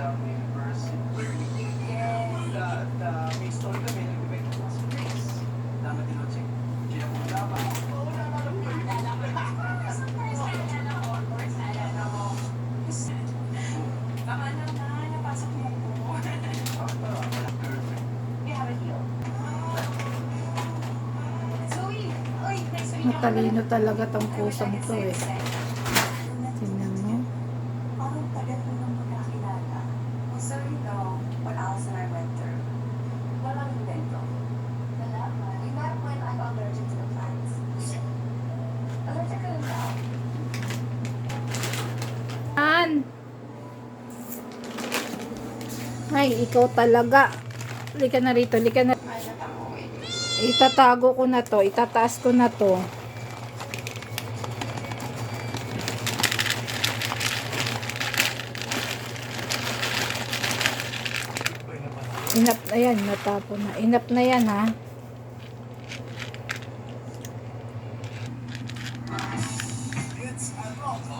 sa university. Yes. At uh, may story kami, nag-event ko sa Grace. Tama din ako, kinakulaban. Oo, naalala ko yun. Baka naman, napasok An! Ay, ikaw talaga. Lika na rito, lika na. Itatago ko na to, itataas ko na to. Inap, ayan, natapon na. Inap na yan ha. It's an